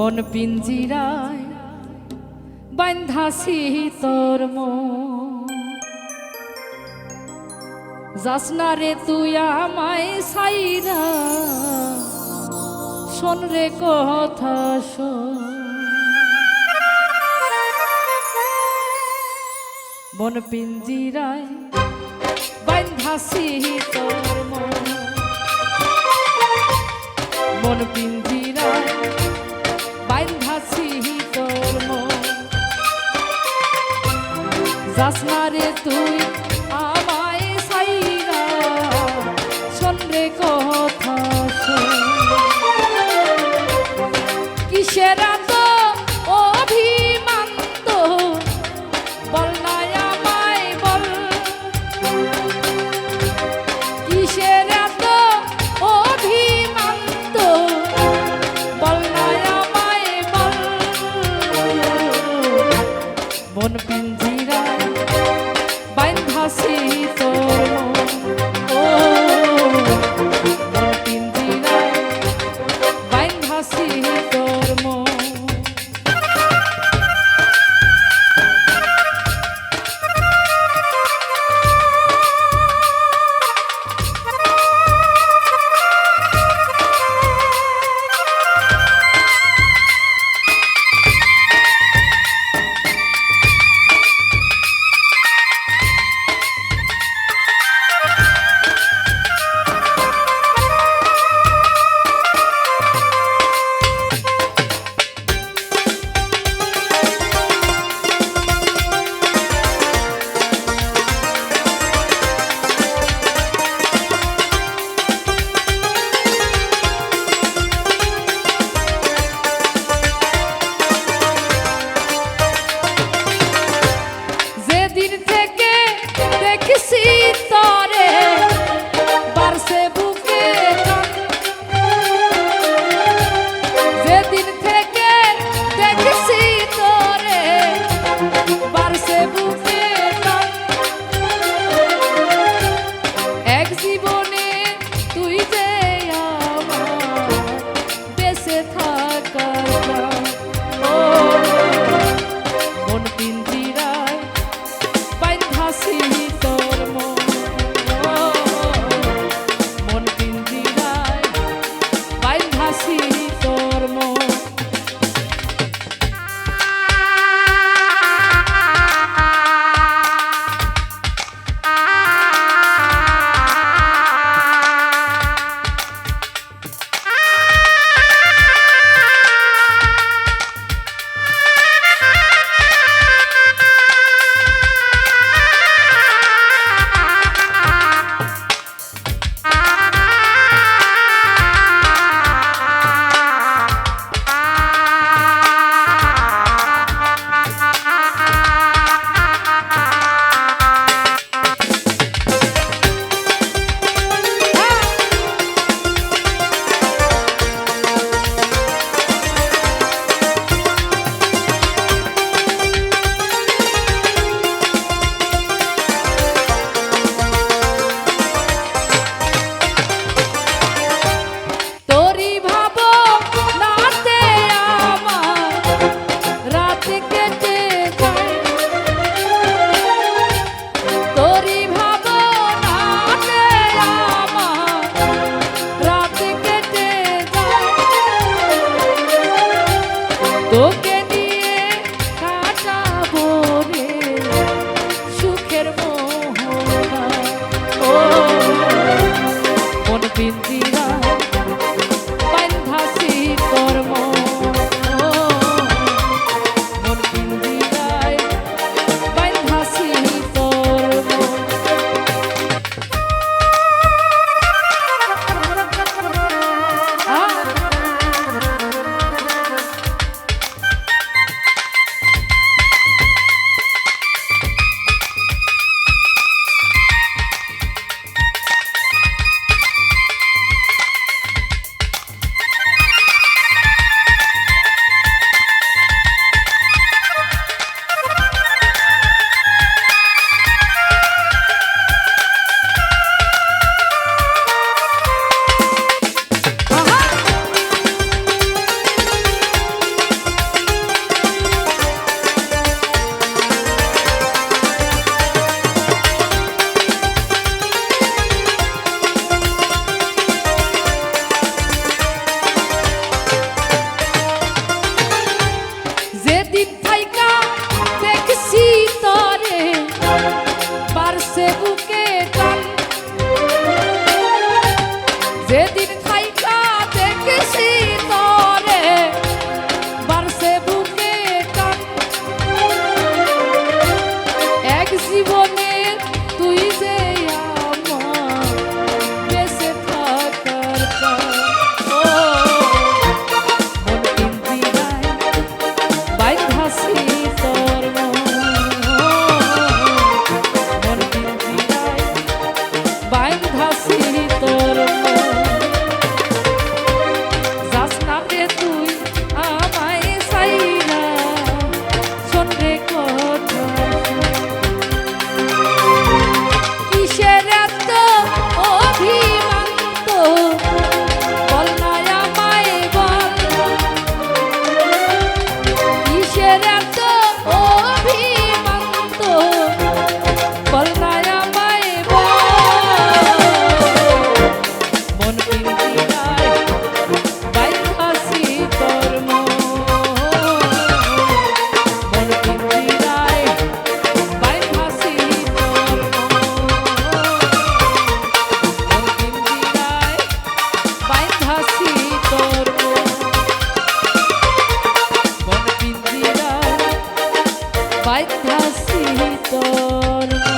বন পিঞ্জিরায় বান্ধাসি তোর যাস না রে তুই আমায় সাইরা, শোন রে কথা বন পিঞ্জিরায় বান্ধাসি তোর মন। পিঞ্জিরায় যাস তুই আমায় সাইরা শোন কথা কিসের Toque. বাইধাসি কথা শীতল